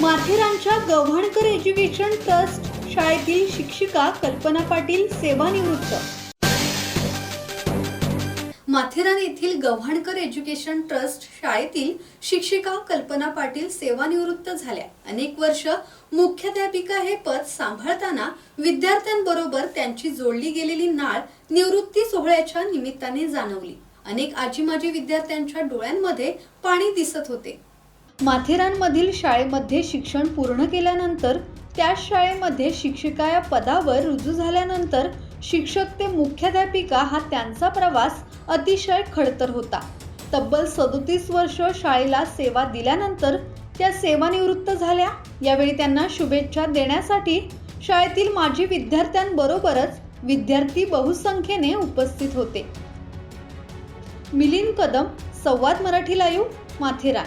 माथेरानच्या Gavhankar education trust शाळेतील शिक्षिका कल्पना पाटील सेवानिवृत्त. माथेरान येथील गव्हाणकर एज्युकेशन ट्रस्ट शाळेतील शिक्षिका कल्पना पाटील सेवानिवृत्त झाल्या. अनेक वर्ष मुख्याध्यापिका हे पद सांभाळताना विद्यार्थ्यांबरोबर त्यांची जोडली गेलेली नाळ निवृत्ती सोहळ्याच्या निमित्ताने जाणवली. अनेक आजी माजी विद्यार्थ्यांच्या डोळ्यांमध्ये पाणी दिसत होते. माथेरानमधील शाळेमध्ये शिक्षण पूर्ण केल्यानंतर त्याच शाळेमध्ये शिक्षिका या पदावर रुजू झाल्यानंतर शिक्षक ते मुख्याध्यापिका हा त्यांचा प्रवास अतिशय खडतर होता. तब्बल सदोतीस वर्ष शाळेला सेवा दिल्यानंतर त्या सेवानिवृत्त झाल्या. यावेळी त्यांना शुभेच्छा देण्यासाठी शाळेतील माजी विद्यार्थ्यांबरोबरच विद्यार्थी बहुसंख्येने उपस्थित होते. मिलिंद कदम संवाद मराठी लाईव्ह माथेरान.